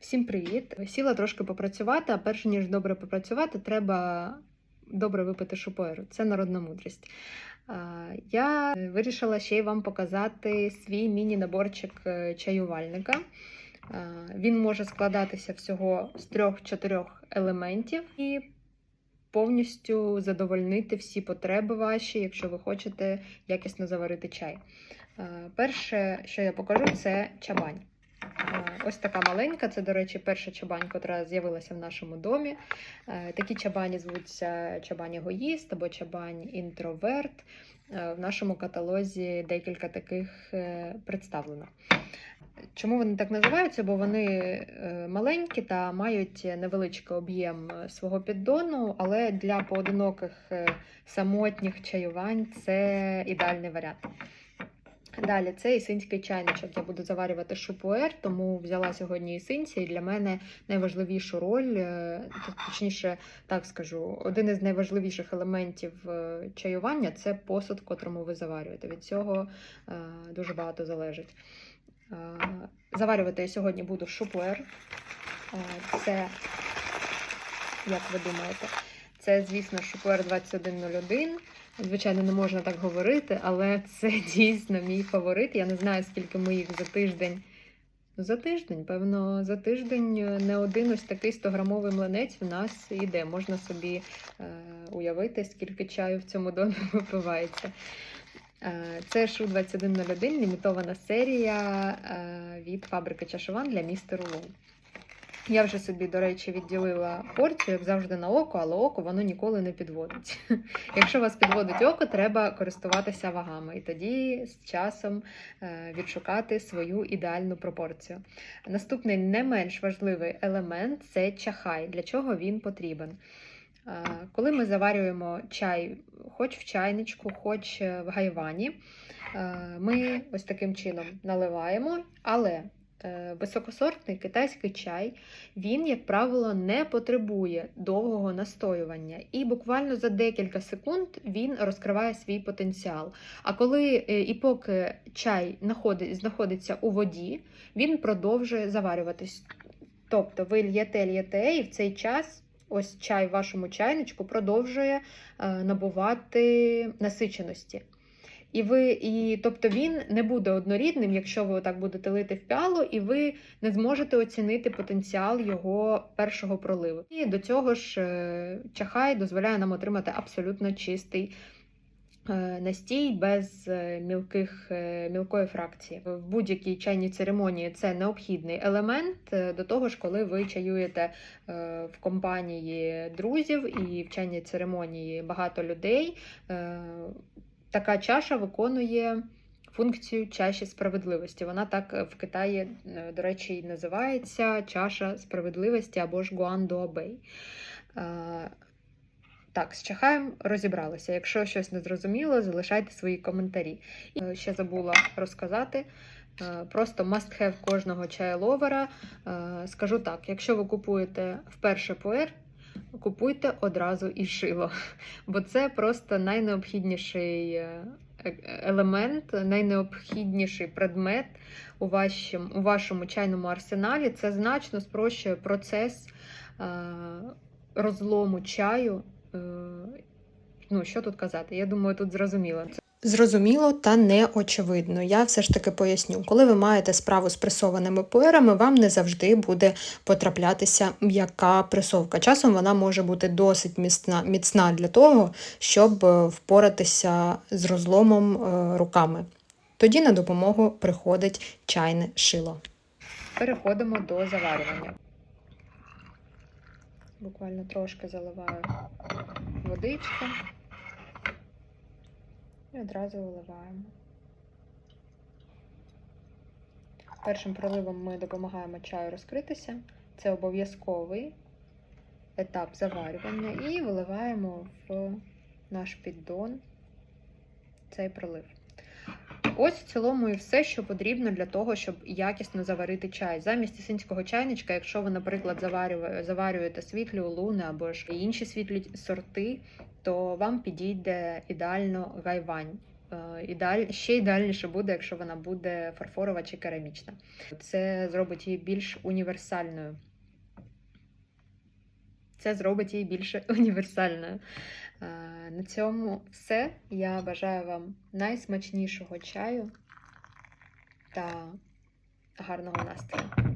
Всім привіт! Сіла трошки попрацювати, а перш ніж добре попрацювати, треба добре випити шупоєру. Це народна мудрість. Я вирішила ще й вам показати свій міні-наборчик е, чаювальника. Він може складатися всього з трьох-чотирьох елементів і повністю задовольнити всі потреби ваші, якщо ви хочете якісно заварити чай. Перше, що я покажу, це чабань. Е, Ось така маленька, це, до речі, перша чабань, яка з'явилася в нашому домі. Е, Такі чабані звуться чабань егоїст або чабань інтроверт. Е, В нашому каталозі декілька таких представлено. Чому вони так називаються? Бо вони маленькі та мають невеличкий об'єм свого піддону, але для поодиноких самотніх чаювань це ідеальний варіант. Далі це ісинський чайничок. Я буду заварювати шупуер, тому взяла сьогодні ісинці. І для мене найважливішу роль, е, точніше, так скажу, один із найважливіших елементів е, чаювання це посуд, в котрому ви заварюєте. Від цього е, дуже багато залежить. Заварювати я сьогодні буду шупуер. Це, як ви думаєте, це, звісно, шупуер 2101. Звичайно, не можна так говорити, але це дійсно мій фаворит. Я не знаю, скільки ми їх за тиждень. За тиждень, певно, за тиждень не один ось такий 100-грамовий млинець в нас іде. Можна собі е, уявити, скільки чаю в цьому домі випивається. Е, це Шу 2101, лімітована серія е, від фабрики Чашован для міста Рулон. Я вже собі, до речі, відділила порцію, як завжди, на око, але око воно ніколи не підводить. Якщо вас підводить око, треба користуватися вагами, і тоді з часом е, відшукати свою ідеальну пропорцію. Наступний не менш важливий елемент це чахай. Для чого він потрібен? Е, Коли ми заварюємо чай, хоч в чайничку, хоч в гайвані, е, ми ось таким чином наливаємо, але е, високосортний китайський чай, він, як правило, не потребує довгого настоювання, і буквально за декілька секунд він розкриває свій потенціал. А коли е, і поки чай знаходиться у воді, він продовжує заварюватись. Тобто ви л'єте, л'єте, і в цей час ось чай в вашому чайничку продовжує е, набувати насиченості. І ви, і, тобто він не буде однорідним, якщо ви отак будете лити в піалу, і ви не зможете оцінити потенціал його першого проливу. І до цього ж е, чахай дозволяє нам отримати абсолютно чистий е, настій без е, мілких, мілкої фракції. В будь-якій чайній церемонії це необхідний елемент. До того ж, коли ви чаюєте в компанії друзів і в чайній церемонії багато людей. Е, така чаша виконує функцію чаші справедливості. Вона так е, в Китаї, е, до речі, і називається чаша справедливості або ж Гуандуабей. Так, з чахаєм розібралися. Якщо щось не зрозуміло, залишайте свої коментарі. І е, ще забула розказати. е, Просто must have кожного чайловера. Е, Скажу так: якщо ви купуєте вперше пуер, купуйте одразу і шило, бо це просто найнеобхідніший е, е- елемент, найнеобхідніший предмет у вашому, у вашому чайному арсеналі. Це значно спрощує процес е, розлому чаю. Ну, що тут казати? Я думаю, тут зрозуміло. Зрозуміло та не очевидно. Я все ж таки поясню. Коли ви маєте справу з пресованими пуерами, вам не завжди буде потраплятися м'яка пресовка. Часом вона може бути досить міцна, міцна для того, щоб е, впоратися з розломом е, руками. Тоді на допомогу приходить чайне шило. Переходимо до заварювання. Буквально трошки заливаю водички і одразу виливаємо. Першим проливом ми допомагаємо чаю розкритися. Це обов'язковий етап заварювання, і виливаємо в наш піддон цей пролив. Ось в цілому і все, що потрібно для того, щоб якісно заварити чай. Замість ісинського чайничка, якщо ви, наприклад, заварює- заварюєте світлі улуни або ж інші світлі сорти, то вам підійде ідеально гайвань. Е, Ідеаль... Ще ідеальніше буде, якщо вона буде фарфорова чи керамічна. Це зробить її більш універсальною. Це зробить її більш універсальною. Е, На цьому все. Я бажаю вам найсмачнішого чаю та гарного настрою.